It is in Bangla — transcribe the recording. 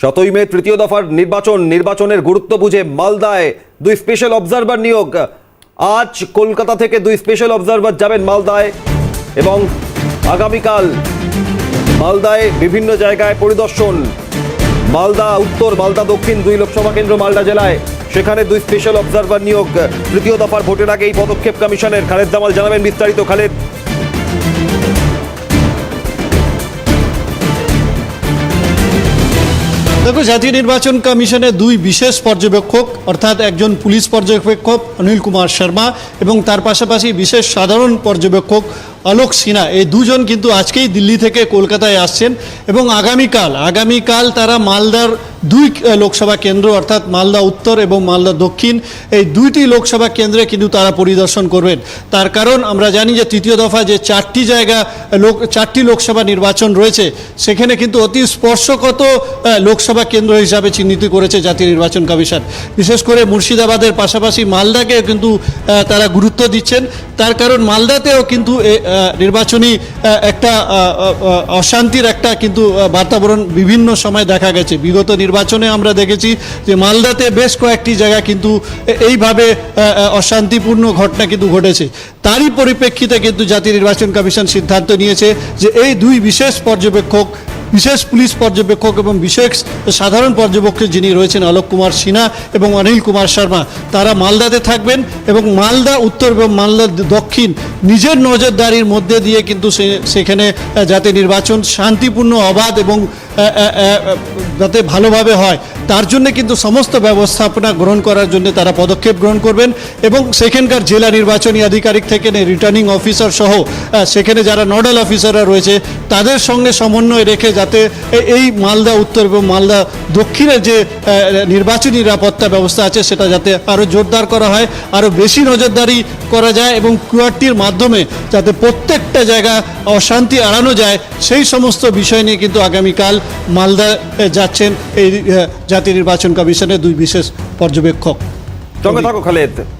সতই মে তৃতীয় দফার নির্বাচন, নির্বাচনের গুরুত্ব বুঝে মালদায় দুই স্পেশাল অবজারভার নিয়োগ। আজ কলকাতা থেকে দুই স্পেশাল অবজারভার যাবেন মালদায় এবং আগামীকাল মালদায় বিভিন্ন জায়গায় পরিদর্শন। মালদা উত্তর, মালদা দক্ষিণ দুই লোকসভা কেন্দ্র মালদা জেলায়। সেখানে দুই স্পেশাল অবজারভার নিয়োগ। তৃতীয় দফার ভোটের আগে এই পদক্ষেপ কমিশনের। খালেদ জামাল জানাবেন বিস্তারিত। খালেদ। দেখো, জাতীয় নির্বাচন কমিশনের দুই বিশেষ পর্যবেক্ষক, অর্থাৎ একজন পুলিশ পর্যবেক্ষক অনিল কুমার শর্মা এবং তার পাশাপাশি বিশেষ সাধারণ পর্যবেক্ষক অলোক সিনহা, এই দুজন কিন্তু আজকেই দিল্লি থেকে কলকাতায় আসছেন এবং আগামীকাল আগামীকাল তারা মালদার দুই লোকসভা কেন্দ্র অর্থাৎ মালদা উত্তর এবং মালদা দক্ষিণ, এই দুইটি লোকসভা কেন্দ্রে কিন্তু তারা পরিদর্শন করবেন। তার কারণ আমরা জানি যে তৃতীয় দফা যে চারটি জায়গা লোক, চারটি লোকসভা নির্বাচন রয়েছে, সেখানে কিন্তু অতি স্পর্শকত লোকসভা কেন্দ্র হিসাবে চিহ্নিত করেছে জাতীয় নির্বাচন কমিশন। বিশেষ করে মুর্শিদাবাদের পাশাপাশি মালদাকে কিন্তু তারা গুরুত্ব দিচ্ছেন। তার কারণ মালদাতেও কিন্তু নির্বাচনী একটা অশান্তির একটা কিন্তু বাতাবরণ বিভিন্ন সময় দেখা গেছে। বিগত নির্বাচনে আমরা দেখেছি যে মালদাতে বেশ কয়েকটি জায়গা কিন্তু এইভাবে অশান্তিপূর্ণ ঘটনা কিন্তু ঘটেছে। তারই পরিপ্রেক্ষিতে কিন্তু জাতীয় নির্বাচন কমিশন সিদ্ধান্ত নিয়েছে যে এই দুই বিশেষ পর্যবেক্ষক বিশেষ পুলিশ পর্যবেক্ষক এবং বিশেষ সাধারণ পর্যবেক্ষক যিনি রয়েছেন অলোক কুমার সিনহা এবং অনিল কুমার শর্মা, তারা মালদাতে থাকবেন এবং মালদা উত্তর এবং মালদা দক্ষিণ নিজের নজরদারির মধ্যে দিয়ে কিন্তু সেখানে যাতে নির্বাচন শান্তিপূর্ণ, অবাধ এবং যাতে ভালোভাবে হয়, তার জন্য কিন্তু সমস্ত ব্যবস্থাপনা গ্রহণ করার জন্য তারা পদক্ষেপ গ্রহণ করবেন এবং সেখানকার জেলা নির্বাচনী আধিকারিক থেকে রিটার্নিং অফিসার সহ সেখানে যারা নোডাল অফিসাররা রয়েছে, তাদের সঙ্গে সমন্বয় রেখে যাতে এ- এই মালদা উত্তর এবং মালদা দক্ষিণের যে নির্বাচনী নিরাপত্তা ব্যবস্থা আছে সেটা যাতে আরও জোরদার করা হয় আরও বেশি নজরদারি করা যায় এবং কিউআরটির মাধ্যমে যাতে প্রত্যেকটা জায়গা অশান্তি এড়ানো যায়, সেই সমস্ত বিষয় নিয়ে কিন্তু আগামীকাল মালদা যাচ্ছেন এই জাতীয় নির্বাচন কমিশনের দুই বিশেষ পর্যবেক্ষক। সঙ্গে থাকো খালেদ।